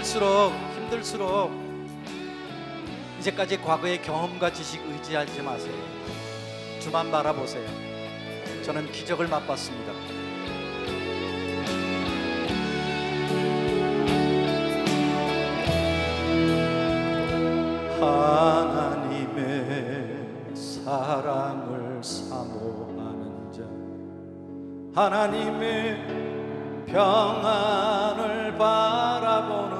힘들수록 힘들수록 이제까지 과거의 경험과 지식 의지하지 마세요. 주만 바라보세요. 저는 기적을 맛봤습니다. 하나님의 사랑을 사모하는 자 하나님의 평안을 바라보는 자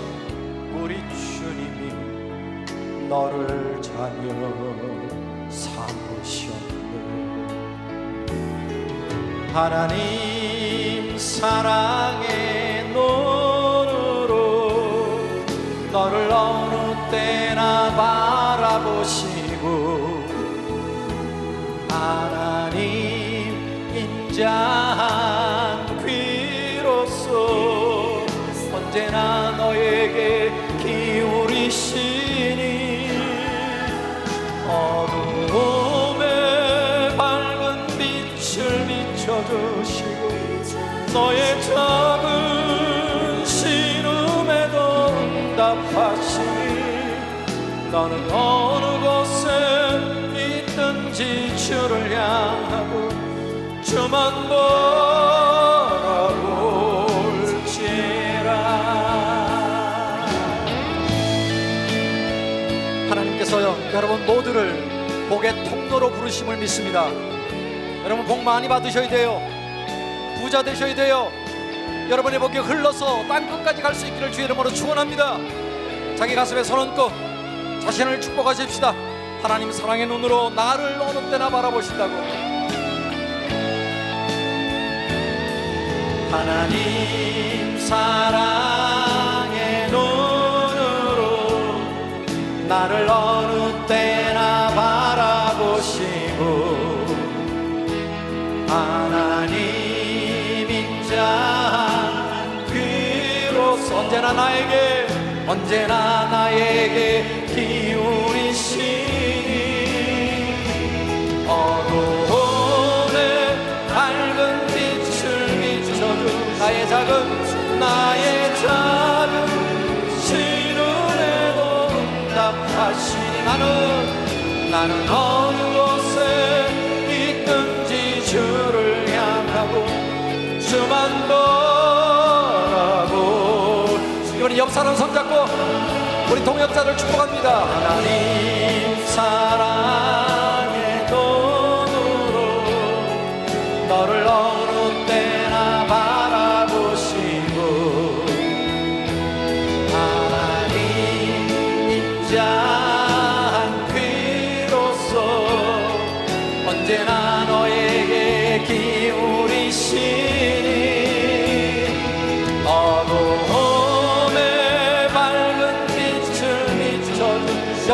우리 주님이 너를 자녀 삼으셨네. 하나님 사랑의 눈으로 너를 어느 때나 바라보시고 하나님 인자 너의 작은 신음에도 응답하시니 너는 어느 곳에 있든지 주를 향하고 주만 바라볼지라. 하나님께서요 여러분 모두를 복의 통로로 부르심을 믿습니다. 여러분 복 많이 받으셔야 돼요 부자 되셔야 돼요. 여러분의 복이 흘러서 땅 끝까지 갈 수 있기를 주의 이름으로 축원합니다. 자기 가슴에 손 얹고 자신을 축복하십시다. 하나님 사랑의 눈으로 나를 어느 때나 바라보신다고. 하나님 사랑의 눈으로 나를 어느 때나 바라보시고 하나 언제나 나에게 언제나 나에게 기울이시니 어두움에 밝은 빛을 비춰주 나의 작은 나의 작은 시름에도 응답하시니 나는 나는 곳 이번에 옆 사람 손잡고 우리 동역자들 축복합니다. 하나님 사랑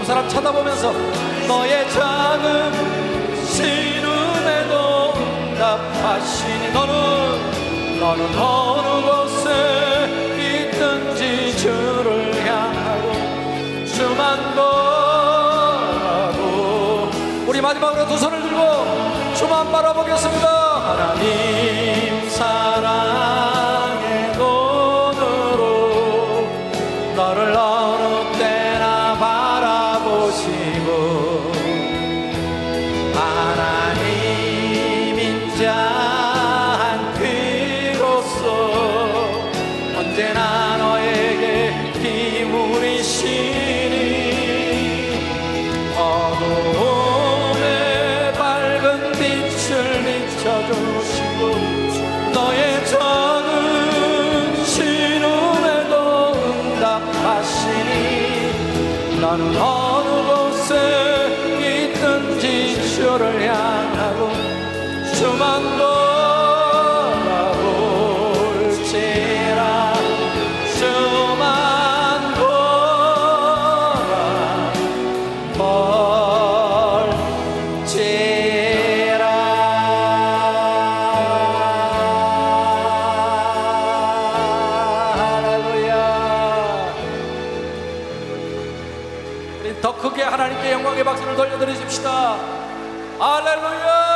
사람 쳐다보면서 너의 작은 시름에도 응답하시니 너는 너는 어느 곳에 있든지 주를 향하고 주만 바라보 우리 마지막으로 두 손을 들고 주만 바라보겠습니다. 하나님 사랑 나는 어느 곳에 있든지 주를 향하고 주만 바 더 크게 하나님께 영광의 박수를 돌려드리십시다. 할렐루야!